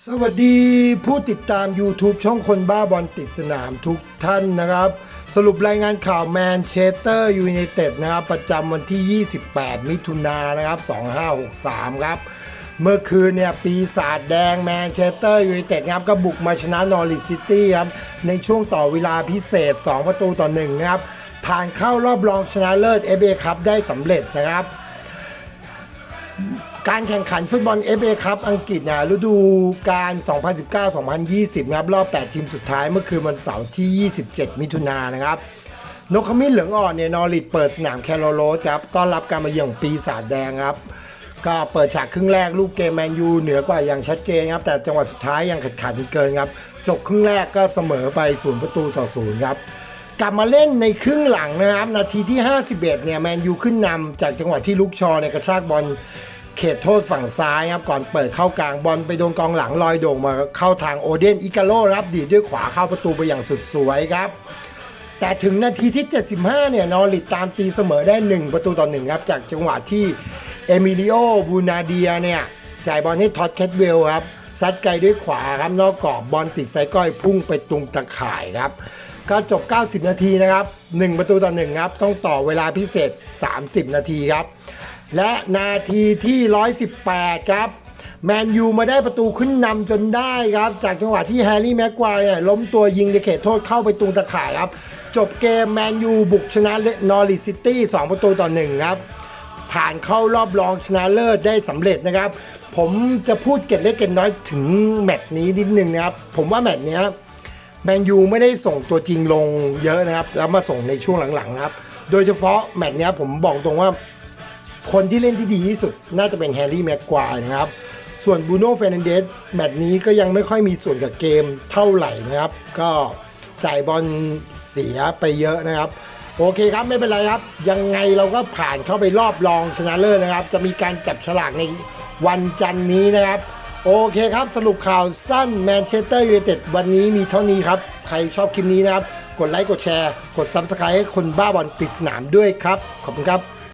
สวัสดีผู้ติดตาม YouTube ช่องคนบ้าบอลติดสนามทุกท่านนะครับ สรุปรายงานข่าวแมนเชสเตอร์ยูไนเต็ดนะครับ ประจำวันที่ 28 มิถุนายนนะครับ 2563 ครับ เมื่อคืนเนี่ยปีศาจแดงแมนเชสเตอร์ยูไนเต็ดครับก็บุกมาชนะนอริซิตี้ครับ ในช่วงต่อเวลาพิเศษ 2 ประตูต่อ 1 นะครับ ผ่านเข้ารอบรองชนะเลิศ FA ครับได้สำเร็จนะครับ การแข่งขันฟุตบอล FA ครับอังกฤษนะฤดูกาล 2019-2020 นะครับ รอบ 8 ทีมสุดท้ายเมื่อคืนวันเสาร์ที่ 27 มิถุนายนนะครับ นกขมิ้นเหลืองอ่อนเนี่ยนอริดเปิดสนามแคโรโรสครับ ต้อนรับการมาเยือนของปีศาจแดงครับ ก็เปิดฉากครึ่งแรกลูกเกมแมนยูเหนือกว่าอย่างชัดเจนครับ แต่จังหวะสุดท้ายยังขัดขันเกินครับ จบครึ่งแรกก็เสมอไปศูนย์ประตูต่อศูนย์ครับกลับมาเล่นในครึ่งหลังนะครับ นาทีที่ 51 เนี่ยแมนยูขึ้นนำจากจังหวะที่ลุกชอในยกระชากบอล เขตโทษฝั่งซ้ายครับก่อนเปิดเข้ากลางบอลไปโดนกองหลังลอยโด่งมาเข้าทางโอเดนอิกาโลรับดีดด้วยขวาเข้าประตูไปอย่างสุดสวยครับ แต่ถึงนาทีที่ 75 เนี่ยนอริดตามตีเสมอได้ 1 ประตูต่อ1ครับจากจังหวะที่เอมิลิโอบูนาเดียเนี่ยจ่ายบอลให้ท็อดแคทเวลครับซัดไกลด้วยขวาครับนอกกรอบบอลติดไซก้อยพุ่งไปตรงตะข่ายครับก็จบ 90 นาทีนะครับ 1 ประตูต่อ1ครับ ต้องต่อเวลาพิเศษ 30 นาทีครับ และนาทีที่ 118 ครับ แมนยูมาได้ประตูขึ้นนำจนได้ครับ จากจังหวะที่แฮร์รี่แม็กควายเนี่ยล้มตัวยิงในเขตโทษเข้าไปตรงตะข่ายครับ จบเกมแมนยูบุกชนะนอริซิตี้ 2 ประตูต่อ 1 ครับ ผ่านเข้ารอบรองชนะเลิศได้สำเร็จนะครับ ผมจะพูดเก็ดเล็กเก็ดน้อยถึงแมตช์นี้นิดนึงนะครับ ผมว่าแมตช์นี้แมนยูไม่ได้ส่งตัวจริงลงเยอะนะครับ แล้วมาส่งในช่วงหลังๆนะครับ โดยเฉพาะแมตช์นี้ผมบอกตรงว่า คนที่เล่นที่ดีที่สุด น่าจะเป็นแฮร์รี่แม็กควายนะครับ ส่วนบูโน่เฟรนันเดสแมตช์นี้ก็ยังไม่ค่อยมีส่วนกับเกมเท่าไหร่นะครับ ก็จ่ายบอลเสียไปเยอะนะครับ โอเคครับไม่เป็นไรครับ ยังไงเราก็ผ่านเข้าไปรอบรองชนะเลิศนะครับ จะมีการจับฉลากในวันจันทร์นี้นะครับ โอเคครับ สรุปข่าวสั้นแมนเชสเตอร์ยูไนเต็ดวันนี้มีเท่านี้ครับ ใครชอบคลิปนี้นะครับ กดไลค์กดแชร์ กด Subscribe ให้คนบ้าบอลติดสนามด้วยครับ ขอบคุณครับ